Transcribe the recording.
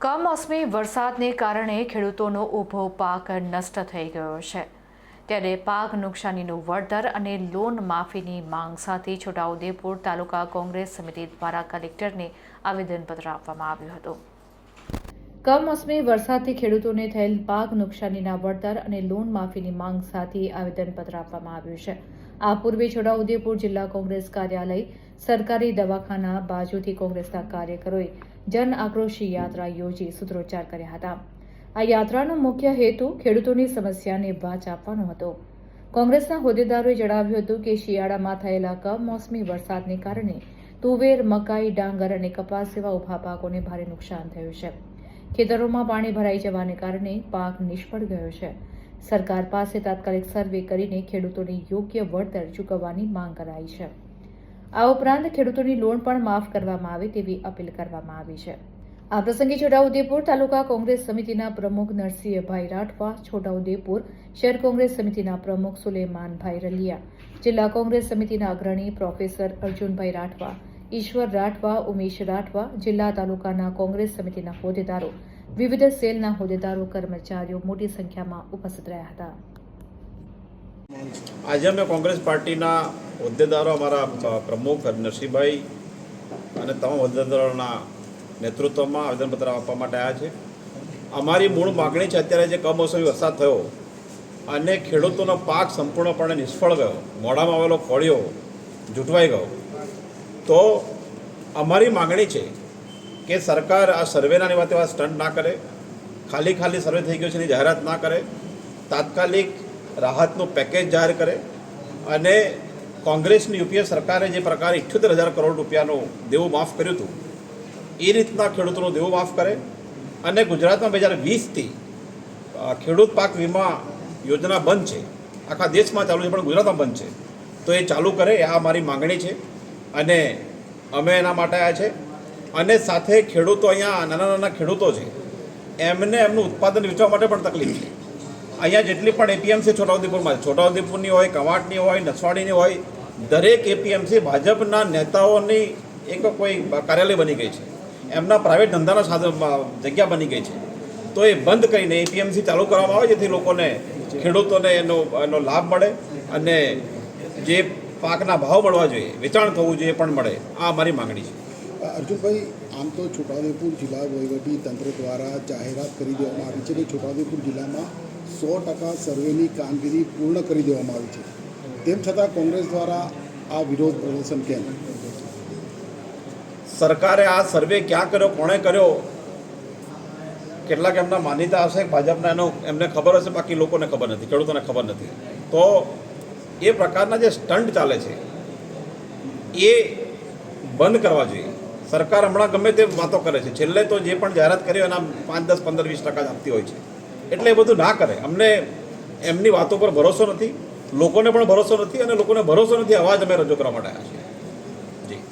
કમોસમી વરસાદને કારણે ખેડૂતોનો ઊભો પાક નષ્ટ થઈ ગયો છે. ત્યારે પાક નુકસાનીનું વળતર અને લોન માફીની માંગ સાથે છોટાઉદેપુર તાલુકા કોંગ્રેસ સમિતિ દ્વારા કલેક્ટરને આવેદનપત્ર આપવામાં આવ્યું હતું. કમોસમી વરસાદથી ખેડૂતોને થયેલ પાક નુકસાનીના વળતર અને લોન માફીની માંગ સાથે આવેદનપત્ર આપવામાં આવ્યું છે. આ પૂર્વે છોટાઉદેપુર જિલ્લા કોંગ્રેસ કાર્યાલય સરકારી દવાખાના બાજુથી કોંગ્રેસના કાર્યકરોએ જન આક્રોશી યાત્રા યોજી સૂત્રોચ્ચાર કર્યા હતા. આ યાત્રાનો મુખ્ય હેતુ ખેડૂતોની સમસ્યાને વાચ આપવાનો હતો. કોંગ્રેસના હોદ્દેદારોએ જણાવ્યું હતું કે શિયાળામાં થયેલા કમોસમી વરસાદને કારણે તુવેર, મકાઈ, ડાંગર અને કપાસ જેવા ઊભા પાકોને ભારે નુકસાન થયું છે. ખેતરોમાં પાણી ભરાઈ જવાને કારણે પાક નિષ્ફળ ગયો છે. સરકાર પાસે તાત્કાલિક સર્વે કરીને ખેડૂતોને યોગ્ય વળતર ચૂકવવાની માંગ કરાઈ છે. આ ઉપરાંત ખેડૂતોની લોન પણ માફ કરવામાં આવે તેવી અપીલ કરવામાં આવી છે. આ પ્રસંગે છોટાઉદેપુર તાલુકા કોંગ્રેસ સમિતિના પ્રમુખ નરસિંહભાઈ રાઠવા, છોટાઉદેપુર શહેર કોંગ્રેસ સમિતિના પ્રમુખ સુલેમાનભાઈ રલિયા, જિલ્લા કોંગ્રેસ સમિતિના અગ્રણી પ્રોફેસર અર્જુનભાઈ રાઠવા, ઈશ્વર રાઠવા, ઉમેશ રાઠવા, જિલ્લા તાલુકાના કોંગ્રેસ સમિતિના હોદ્દેદારો, વિવિધ સેલના હોદ્દેદારો, કર્મચારીઓ મોટી સંખ્યામાં ઉપસ્થિત રહ્યા હતા. આજે અમે કોંગ્રેસ પાર્ટીના હોદ્દેદારો, અમારા પ્રમુખ નરસિંહભાઈ અને તમામ હોદ્દેદારોના નેતૃત્વમાં આવેદનપત્ર આપવા માટે આવ્યા છે. અમારી મૂળ માગણી છે, અત્યારે જે કમોસમી વરસાદ થયો અને ખેડૂતોનો પાક સંપૂર્ણપણે નિષ્ફળ ગયો, મોઢામાં આવેલો કોળિયો જૂટવાઈ ગયો. તો અમારી માગણી છે કે સરકાર આ સર્વેના એવા તેવા સ્ટન્ટ ના કરે, ખાલી ખાલી સર્વે થઈ ગયો છે, એની જાહેરાત ના કરે. તાત્કાલિક રાહતનું પેકેજ જાહેર કરે અને કોંગ્રેસની યુપીએ સરકારે જે પ્રકારે ઇઠ્યોતેર હજાર કરોડ રૂપિયાનું દેવું માફ કર્યું હતું, એ રીતના ખેડૂતોનું દેવું માફ કરે અને ગુજરાતમાં બે હજાર વીસથી ખેડૂત પાક વીમા યોજના બંધ છે, આખા દેશમાં ચાલુ છે, પણ ગુજરાતમાં બંધ છે, તો એ ચાલુ કરે, એ આ મારી માંગણી છે અને અમે એના માટે આવ્યા છે અને સાથે ખેડૂતો અહીંયા નાના નાના ખેડૂતો છે, એમને એમનું ઉત્પાદન વેચવા માટે પણ તકલીફ છે. અહીંયા જેટલી પણ એપીએમસી છોટાઉદેપુરમાં છોટાઉદેપુરની હોય, કવાંટની હોય, નસવાડીની હોય, દરેક એપીએમસી ભાજપના નેતાઓની એક કોઈ કાર્યાલય બની ગઈ છે. એમના પ્રાઇવેટ ધંધાના સાધન જગ્યા બની ગઈ છે. તો એ બંધ કરીને એપીએમસી ચાલુ કરવામાં આવે જેથી લોકોને, ખેડૂતોને એનો એનો લાભ મળે અને જે પાકના ભાવ મળવા જોઈએ, વેચાણ થવું જોઈએ પણ મળે. આ અમારી માંગણી છે. અર્જુનભાઈ આમ તો છોટાઉદેપુર જિલ્લા વહીવટી તંત્ર દ્વારા જાહેરાત કરી દેવામાં આવી છે કે છોટાઉદેપુર જિલ્લામાં સો ટકા સર્વેની કામગીરી પૂર્ણ કરી દેવામાં આવી છે. તેમ છતાં કોંગ્રેસ દ્વારા આ વિરોધ પ્રદર્શન કેમ? સરકારે આ સર્વે ક્યાં કર્યો, કોણે કર્યો? કેટલાક એમના માન્યતા હશે, ભાજપના એનો એમને ખબર હશે, બાકી લોકોને ખબર નથી, ખેડૂતોને ખબર નથી. તો એ પ્રકારના જે સ્ટન્ટ ચાલે છે, એ બંધ કરવા જોઈએ. સરકાર હમણાં ગમે તે વાતો કરે છે. છેલ્લે તો જે પણ જાહેરાત કરી એના પાંચ, દસ, પંદર, વીસ ટકા જ આપતી હોય છે. એટલે એ બધું ના કરે. અમને એમની વાતો પર ભરોસો નથી. લોકોને પણ ભરોસો નથી અને લોકોને ભરોસો નથી. અવાજ અમે રજૂ કરવા માટે આવ્યા છીએ.